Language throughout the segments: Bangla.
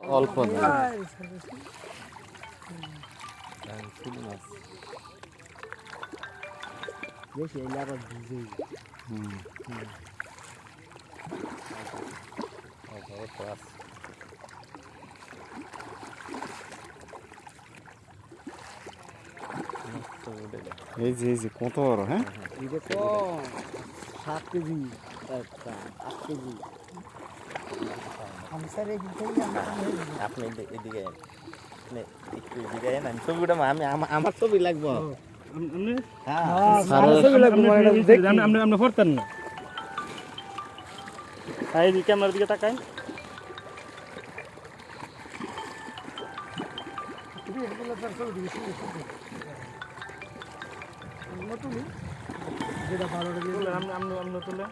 অল্প এই যে এই যে কত বড় হ্যাঁ সাত কেজি আট কেজি। আপনি এদি- এদিকে একটু এদিকে আমি ছবি উঠাবো। আমি আমা- আমার ছবি লাগবো। হ্যাঁ। আমরা পড়তেন না। এই দিকে ক্যামেরার দিকে তাকাই। যেটা ভালো লাগে তুলে।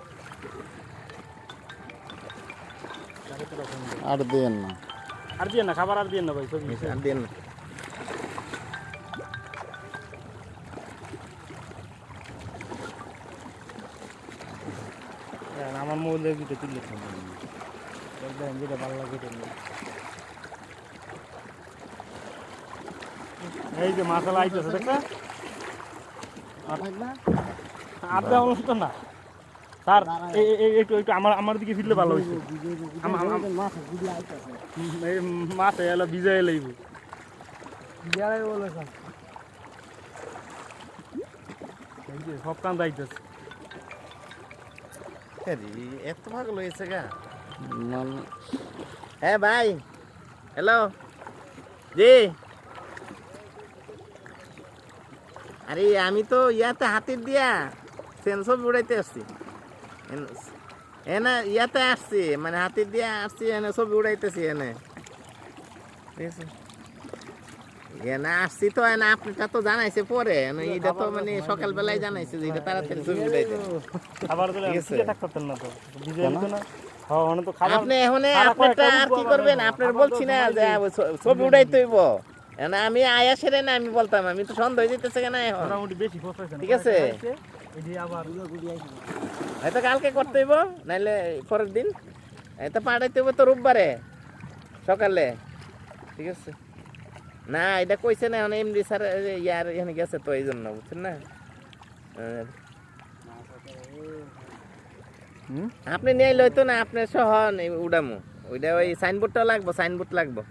আর দেন না। আর দিয়ে না খাবার আর দিয়ে না ভাই আর দেন না। আমার মোবাইলের ভিতরে তুলে দেখবেন যেটা ভালো লাগে এই যে মাথালা আইতেছে থাক না। আর দেওয়া মতো না? স্যার একটু একটু আমার আমার দিকে ফিরলে ভালো হয়েছে মাছ এলো ভিজাই লাইব ভিজে আলাই বলে স্যার এই যে সব কান আইতেছে আরে, এত ভাগ হয়েছে গা। হ্যাঁ ভাই হ্যালো। জি। আরে আমি তো ইয়াতে হাতির দিয়া সেন্সর উড়াইতে আসছি। এন- ইয়াতে আসছি মানে হাতির দিয়ে আসছি এনে ছবি উড়াইতেছি এনে। এনে আসছি তো এনে আপনারটা তো জানাইছে পরে এনে এটা তো মানে সকালবেলায় জানাইছে যে এটা তাড়াতাড়ি ছবি উড়াইতে। থাকতেন না তো। না। হ্যাঁ আপনি এখন আপনারটা আর কি করবেন? আপনার বলছি না যে ছবি উঠাইতে হইব। আমি আয়া সেরে না আমি বলতাম আমি তো সন্দেহ হয়ে যেতেছে কেন এখন? বেশি ঠিক আছে। আবার হয়তো কালকে করতে হইব নাইলে পরের দিন। এটা পাঠাইতে হইব তো রোববারে সকালে। ঠিক আছে? না এটা কইছে না এখন এমডি স্যার ইয়ার এখানে গেছে তো এই জন্য বুঝছেন না? আপনি নিয়ে লইতো না আপনি সহ উড়ামু। ওইটা ওই সাইনবোর্ডটা লাগবো সাইনবোর্ড লাগবো।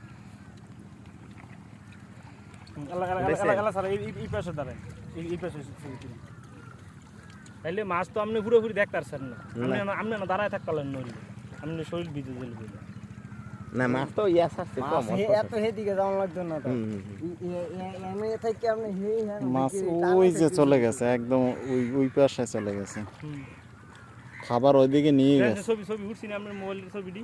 বেছে। এলা- এলা স্যার, এই- পাশে দাঁড়ান। এই- এই পাশে। তাইলে মাছ তো আপনি পুরোপুরি দেখতে পারছেন না। আপনি না- আপনি না দাঁড়ায় থাকতে পারলেন নইলে। আপনি শরীর ভিজে জেলবে না মাছ তো ইয়া কম মাছ এত হেদিকে যাওয়া লাগতো না তো। হুম, হুম, হুম। ই- ই- ই- এমনি থেকে আপনি হে মাছ ওই যে চলে গেছে একদম ওই ওই পাশে চলে গেছে। খাবার ওইদিকে নিয়ে গেছে। ছবি ছবি উঠছি না আপনার মোবাইলের ছবিটি